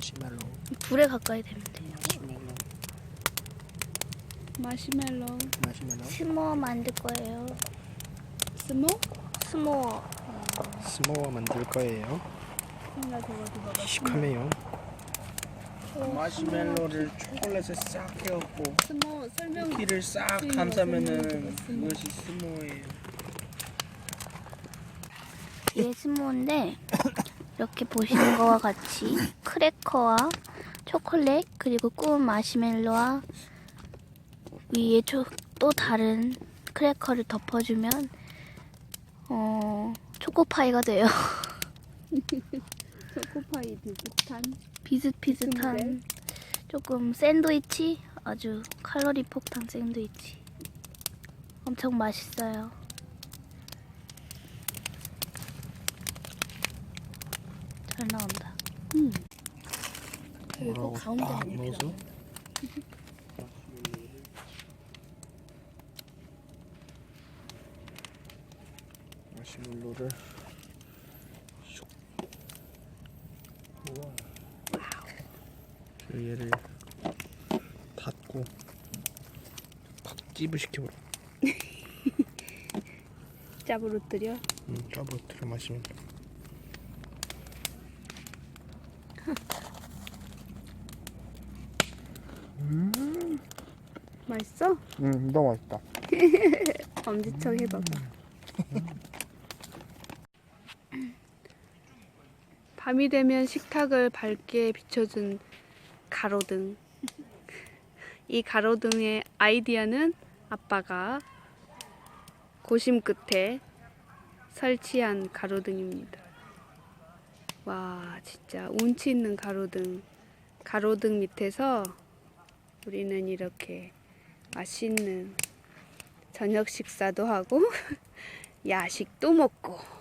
마시멜로 불에 가까이 대면 돼요. 마시멜로 마시멜로 마시멜로 스모어 만들 거예요. 스모? 스모어. 스모어 만들 거예요 나 저거 그거 시커매요 마시멜로를 초콜릿에 싹 해갖고 스모 설명 쿠키를 싹 감싸면은. 그것이 스모예요 이게 스모어인데 이렇게 보시는 거와 같이 크래커와 초콜릿 그리고 구운 마시멜로와 위에 초, 또 다른 크래커를 덮어주면 어 초코파이가 돼요. 초코파이 비슷한 비슷비슷한? 조금 샌드위치 아주 칼로리 폭탄 샌드위치 엄청 맛있어요. 잘 나온다. 음. 뭐라고 가운데 딱 넣어서? 마시멜로를 슉. 우와. 그리고 얘를 닫고 팍 찌부시켜버려. 짜부르뜨려? 음, 까부트려 마시면 맛있어? 음 너무 맛있다. 엄지척 해봐봐. 밤이 되면 식탁을 밝게 비춰준 가로등. 이 가로등의 아이디어는 아빠가 고심 끝에 설치한 가로등입니다 와 진짜 운치 있는 가로등 가로등 밑에서 우리는 이렇게 맛있는 저녁 식사도 하고 야식도 먹고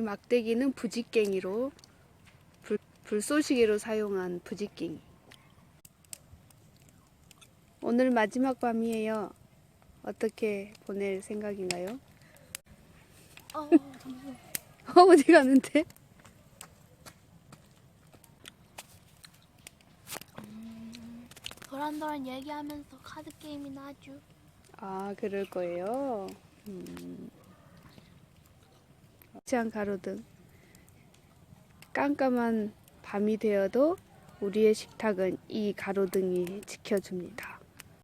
이 막대기는 부지깽이로 불, 불쏘시개로 사용한 부지깽이 오늘 마지막 밤이에요. 어떻게 보낼 생각인가요? 어, 잠시만. 어, 어디 가는데? 도란도란 얘기하면서 카드 게임이나 하죠. 아, 그럴 거예요. 음. 치한 가로등. 깜깜한 밤이 되어도 우리의 식탁은 이 가로등이 지켜줍니다.